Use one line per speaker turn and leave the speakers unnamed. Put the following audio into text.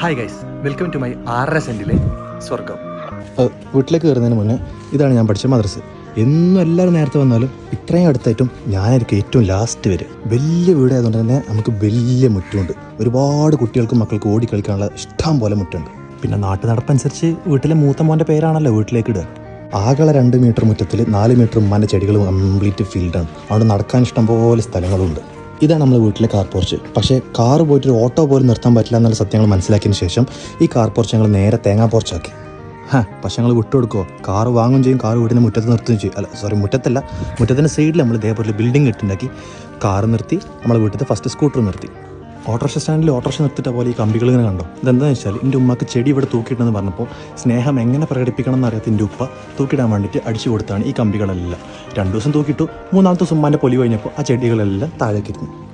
Hi guys welcome to my ആറര സെന്റിലെ സ്വർഗം
വീട്ടിലേക്ക് കയറുന്നതിന് മുന്നേ ഇതാണ് ഞാൻ പഠിച്ച മദ്രസ്. എന്നും എല്ലാവരും നേരത്തെ വന്നാലും ഇത്രയും അടുത്തായിട്ടും ഞാനായിരിക്കും ഏറ്റവും ലാസ്റ്റ് വരെ. വലിയ വീടായതുകൊണ്ട് തന്നെ നമുക്ക് വലിയ മുറ്റമുണ്ട്. ഒരുപാട് കുട്ടികൾക്കും മക്കൾക്കും ഓടി കളിക്കാനുള്ള ഇഷ്ടം പോലെ മുറ്റമുണ്ട് പിന്നെ നാട്ടു നടപ്പനുസരിച്ച് വീട്ടിലെ മൂത്ത മോന്റെ പേരാണല്ലോ വീട്ടിലേക്ക് ഇടുക. ആകെ രണ്ട് മീറ്റർ മുറ്റത്തിൽ നാല് മീറ്റർ ഉമ്മാന്റെ ചെടികളും കംപ്ലീറ്റ് ഫീൽഡാണ് അവിടെ നടക്കാൻ ഇഷ്ടം പോലെ സ്ഥലങ്ങളുണ്ട്. ഇതാണ് നമ്മുടെ വീട്ടിലെ കാർ പോർച്ച് പക്ഷേ കാർ പോയിട്ട് ഒരു ഓട്ടോ പോലും നിർത്താൻ പറ്റില്ല എന്നുള്ള സത്യങ്ങൾ മനസ്സിലാക്കിയതിന് ശേഷം ഈ കാർ പോർച്ച് ഞങ്ങൾ നേരെ തേങ്ങാ പോർച്ചാക്കി ഹാ പക്ഷെ ഞങ്ങൾ വിട്ടുകൊടുക്കുമോ കാർ വാങ്ങും ചെയ്യും കാർ വീടിന്റെ മുറ്റത്ത് നിർത്തുകയും ചെയ്യും. അല്ല സോറി മുറ്റത്തല്ല മുറ്റത്തിന്റെ സൈഡിൽ നമ്മൾ ഇതേപോലെ ബിൽഡിംഗ് ഇട്ടുണ്ടാക്കി. കാർ നിർത്തി നമ്മളെ വീട്ടിൽ ഫസ്റ്റ് സ്കൂട്ടർ നിർത്തി. ഓട്ടോറിക്ഷ സ്റ്റാൻഡിൽ ഓട്ടോറിക്ഷ നിർത്തിട്ട പോലെ ഈ കമ്പികൾ ഇങ്ങനെ കണ്ടോ? ഇതെന്താണെന്ന് വെച്ചാൽ എന്റെ ഉമ്മക്ക് ചെടി ഇവിടെ തൂക്കിയിട്ടെന്ന് പറഞ്ഞപ്പോൾ സ്നേഹം എങ്ങനെ പ്രകടിപ്പിക്കണം എന്നറിയാത്ത എന്റെ ഉപ്പ തൂക്കിടാൻ വേണ്ടിയിട്ട് അടിച്ചു കൊടുത്താണ് ഈ കമ്പികളെല്ലാം. രണ്ടു ദിവസം തൂക്കിയിട്ടു മൂന്നാമത്തെ ദിവസം ഉമ്മാന്റെ പൊലി കഴിഞ്ഞപ്പോൾ ആ ചെടികളെല്ലാം താഴേക്കിരുന്നു